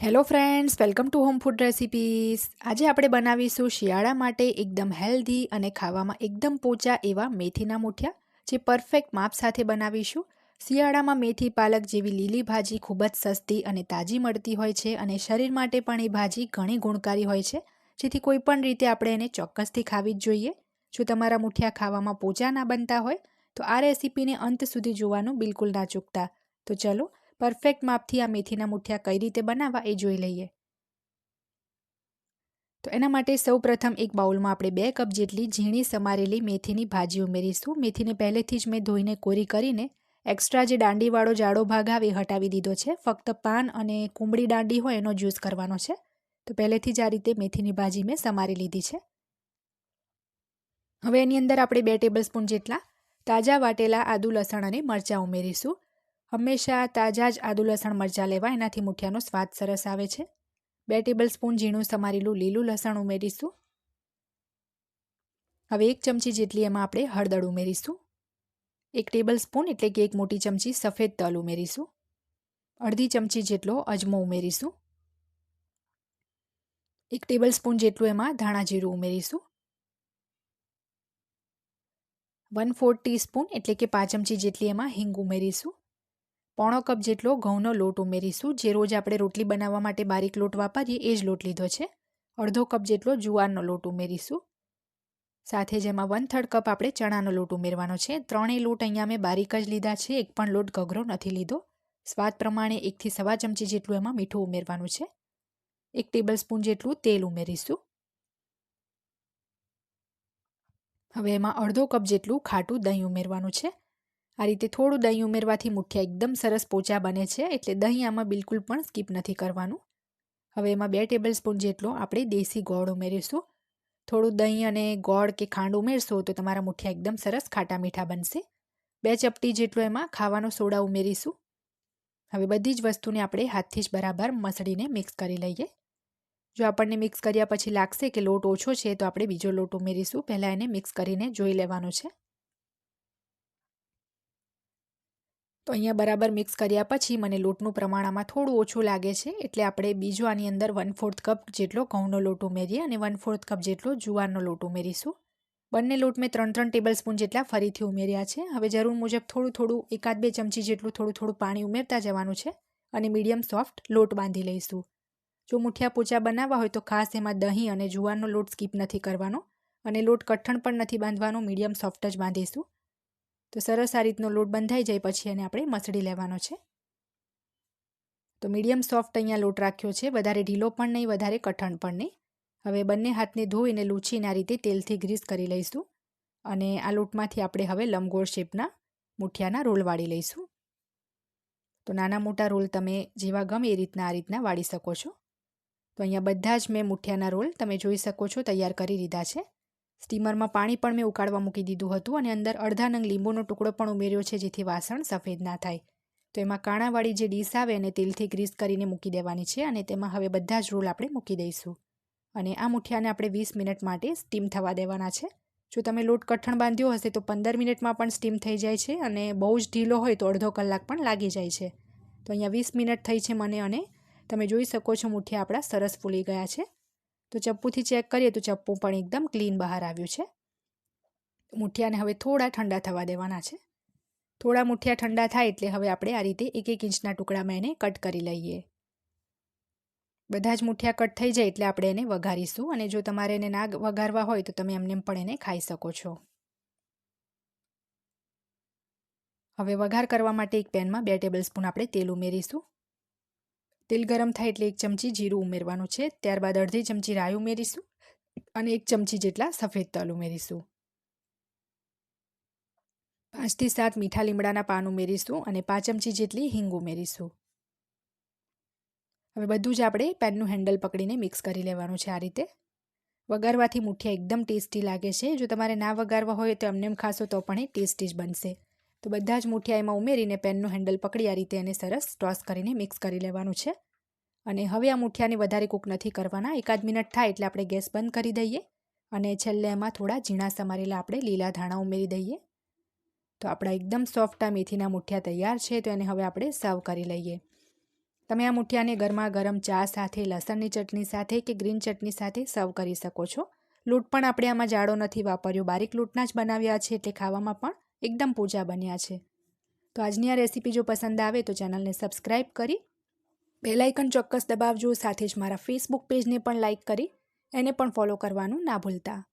Hello friends welcome to home food recipes આજે આપણે બનાવીશું શિયાળા માટે એકદમ હેલ્ધી અને ખાવામાં એકદમ પોચા એવા મેથીના મૂઠિયા, જે પરફેક્ટ માપ સાથે બનાવીશું. શિયાળામાં મેથી, પાલક જેવી લીલી ભાજી ખૂબ જ સસ્તી અને તાજી મળતી હોય છે અને શરીર માટે પણ એ ભાજી ઘણી ગુણકારી હોય છે. જેથી કોઈ પણ રીતે આપણે એને ચોક્કસથી ખાવી જ જોઈએ. જો તમારા મૂઠિયા ખાવામાં પોચા ના બનતા હોય, તો આ રેસીપીને અંત સુધી જોવાનું બિલકુલ ના ચૂકતા. તો ચલો પરફેક્ટ માપથી આ મેથીના મુઠિયા કઈ રીતે બનાવવા એ જોઈ લઈએ. તો એના માટે સૌ પ્રથમ એક બાઉલમાં આપણે બે કપ જેટલી ઝીણી સમારેલી મેથીની ભાજી ઉમેરીશું. મેથીને પહેલેથી જ મેં ધોઈને કોરી કરીને એક્સ્ટ્રા જે દાંડીવાળો જાડો ભાગ આવે હટાવી દીધો છે. ફક્ત પાન અને કુંબળી દાંડી હોય એનો જ્યુસ કરવાનો છે. તો પહેલેથી જ આ રીતે મેથીની ભાજી મેં સમારી લીધી છે. હવે એની અંદર આપણે બે ટેબલ સ્પૂન જેટલા તાજા વાટેલા આદુ લસણ અને મરચાં ઉમેરીશું. હંમેશા તાજા જ આદુ લસણ મરચાં લેવા, એનાથી મુઠિયાનો સ્વાદ સરસ આવે છે. બે ટેબલ સ્પૂન ઝીણું સમારેલું લીલું લસણ ઉમેરીશું. હવે એક ચમચી જેટલી એમાં આપણે હળદર ઉમેરીશું. એક ટેબલ સ્પૂન એટલે કે એક મોટી ચમચી સફેદ તલ ઉમેરીશું. અડધી ચમચી જેટલો અજમો ઉમેરીશું. એક ટેબલ સ્પૂન જેટલું એમાં ધાણા જીરું ઉમેરીશું. વન ફોર્થ ટીસ્પૂન એટલે કે પાંચ ચમચી જેટલી એમાં હિંગ ઉમેરીશું. પોણો કપ જેટલો ઘઉંનો લોટ ઉમેરીશું. જે રોજ આપણે રોટલી બનાવવા માટે બારીક લોટ વાપરીએ એ જ લોટ લીધો છે. અડધો કપ જેટલો જુવારનો લોટ ઉમેરીશું. સાથે જેમાં વન થર્ડ કપ આપણે ચણાનો લોટ ઉમેરવાનો છે. ત્રણેય લોટ અહીંયા મેં બારીક જ લીધા છે. એક પણ લોટ ઘઘરો નથી લીધો. સ્વાદ પ્રમાણે એકથી સવા ચમચી જેટલું એમાં મીઠું ઉમેરવાનું છે. એક ટેબલ સ્પૂન જેટલું તેલ ઉમેરીશું. હવે એમાં અડધો કપ જેટલું ખાટું દહીં ઉમેરવાનું છે. આ રીતે થોડું દહીં ઉમેરવાથી મુઠિયા એકદમ સરસ પોચા બને છે, એટલે દહીં આમાં બિલકુલ પણ સ્કીપ નથી કરવાનું. હવે એમાં બે ટેબલ સ્પૂન જેટલો આપણે દેશી ગોળ ઉમેરીશું. થોડું દહીં અને ગોળ કે ખાંડ ઉમેરશો તો તમારા મુઠિયા એકદમ સરસ ખાટા મીઠા બનશે. બે ચપટી જેટલો એમાં ખાવાનો સોડા ઉમેરીશું. હવે બધી જ વસ્તુને આપણે હાથથી જ બરાબર મસળીને મિક્સ કરી લઈએ. જો આપણને મિક્સ કર્યા પછી લાગશે કે લોટ ઓછો છે, તો આપણે બીજો લોટ ઉમેરીશું. પહેલાં એને મિક્સ કરીને જોઈ લેવાનો છે. તો અહીંયા બરાબર મિક્સ કર્યા પછી મને લોટનું પ્રમાણ આમાં થોડું ઓછું લાગે છે. એટલે આપણે બીજો આની અંદર વન ફોર્થ કપ જેટલો ઘઉંનો લોટ ઉમેરીએ અને વન ફોર્થ કપ જેટલો જુવારનો લોટ ઉમેરીશું. બંને લોટ મેં ત્રણ ત્રણ ટેબલ સ્પૂન જેટલા ફરીથી ઉમેર્યા છે. હવે જરૂર મુજબ થોડું થોડું, એકાદ બે ચમચી જેટલું થોડું થોડું પાણી ઉમેરતા જવાનું છે અને મીડિયમ સોફ્ટ લોટ બાંધી લઈશું. જો મુઠિયા પોચા બનાવવા હોય તો ખાસ એમાં દહીં અને જુવારનો લોટ સ્કીપ નથી કરવાનો અને લોટ કઠણ પણ નથી બાંધવાનો, મીડિયમ સોફ્ટ જ બાંધીશું. તો સરસ આ રીતનો લોટ બંધાઈ જાય પછી એને આપણે મસળી લેવાનો છે. તો મીડિયમ સોફ્ટ અહીંયા લોટ રાખ્યો છે. વધારે ઢીલો પણ નહીં, વધારે કઠણ પણ નહીં. હવે બંને હાથને ધોઈને લૂછીને આ રીતે તેલથી ગ્રીસ કરી લઈશું અને આ લોટમાંથી આપણે હવે લંબગોળ શેપના મુઠિયાના રોલ વાળી લઈશું. તો નાના મોટા રોલ તમે જેવા ગમે એ રીતના આ રીતના વાળી શકો છો. તો અહીંયા બધા જ મેં મુઠિયાના રોલ તમે જોઈ શકો છો, તૈયાર કરી લીધા છે. સ્ટીમરમાં પાણી પણ મેં ઉકાળવા મૂકી દીધું હતું અને અંદર અડધા નંગ લીંબુનો ટુકડો પણ ઉમેર્યો છે જેથી વાસણ સફેદ ના થાય. તો એમાં કાણાવાળી જે ડીશ આવે એને તેલથી ગ્રીસ કરીને મૂકી દેવાની છે અને તેમાં હવે બધા જ રોલ આપણે મૂકી દઈશું. અને આ મુઠિયાને આપણે વીસ મિનિટ માટે સ્ટીમ થવા દેવાના છે. જો તમે લોટ કઠણ બાંધ્યો હશે તો પંદર મિનિટમાં પણ સ્ટીમ થઈ જાય છે અને બહુ જ ઢીલો હોય તો અડધો કલાક પણ લાગી જાય છે. તો અહીંયા વીસ મિનિટ થઈ છે મને અને તમે જોઈ શકો છો મુઠિયા આપણા સરસ ફૂલી ગયા છે. તો ચપ્પુથી ચેક કરીએ તો ચપ્પુ પણ એકદમ ક્લીન બહાર આવ્યું છે. મુઠિયાને હવે થોડા ઠંડા થવા દેવાના છે. થોડા મુઠિયા ઠંડા થાય એટલે હવે આપણે આ રીતે એક એક ઇંચના ટુકડામાં એને કટ કરી લઈએ. બધા જ મુઠિયા કટ થઈ જાય એટલે આપણે એને વઘારીશું અને જો તમારે એને ના વઘારવા હોય તો તમે એમને પણ એને ખાઈ શકો છો. હવે વઘાર કરવા માટે એક પેનમાં બે ટેબલ સ્પૂન આપણે તેલ ઉમેરીશું. તેલ ગરમ થાય એટલે એક ચમચી જીરું ઉમેરવાનું છે. ત્યારબાદ અડધી ચમચી રાઈ ઉમેરીશું અને એક ચમચી જેટલા સફેદ તલ ઉમેરીશું. પાંચથી સાત મીઠા લીમડાના પાન ઉમેરીશું અને પાંચ ચમચી જેટલી હિંગ ઉમેરીશું. હવે બધું જ આપણે પેનનું હેન્ડલ પકડીને મિક્સ કરી લેવાનું છે આ રીતે. વઘારવાથી મુઠિયા એકદમ ટેસ્ટી લાગે છે. જો તમારે ના વઘારવા હોય તો એમને ખાશો તો પણ એ ટેસ્ટી જ બનશે. તો બધા જ મુઠિયાઈમાં ઉમેરીને પેનનું હેન્ડલ પકડી આ રીતે એને સરસ ટોસ કરીને મિક્સ કરી લેવાનું છે. અને હવે આ મુઠિયાને વધારે કૂક નથી કરવાના, એકાદ મિનિટ થાય એટલે આપણે ગેસ બંધ કરી દઈએ અને છેલ્લે એમાં થોડા ઝીણા સમારેલા આપણે લીલા ધાણા ઉમેરી દઈએ. તો આપણા એકદમ સોફ્ટ આ મેથીના મુઠિયા તૈયાર છે, તો એને હવે આપણે સર્વ કરી લઈએ. તમે આ મુઠિયાને ગરમા ગરમ ચા સાથે, લસણની ચટણી સાથે કે ગ્રીન ચટણી સાથે સર્વ કરી શકો છો. લૂંટ પણ આપણે આમાં જાડો નથી વાપર્યો. બારીક લૂંટના જ બનાવ્યા છે એટલે ખાવામાં પણ એકદમ પૂજા બન્યા છે. તો આજની આ રેસીપી જો પસંદ આવે તો ચેનલને સબસ્ક્રાઈબ કરી બેલાઇકન ચોક્કસ દબાવજો, સાથે જ મારા ફેસબુક પેજને પણ લાઇક કરી, એને પણ ફોલો કરવાનું ના ભૂલતા.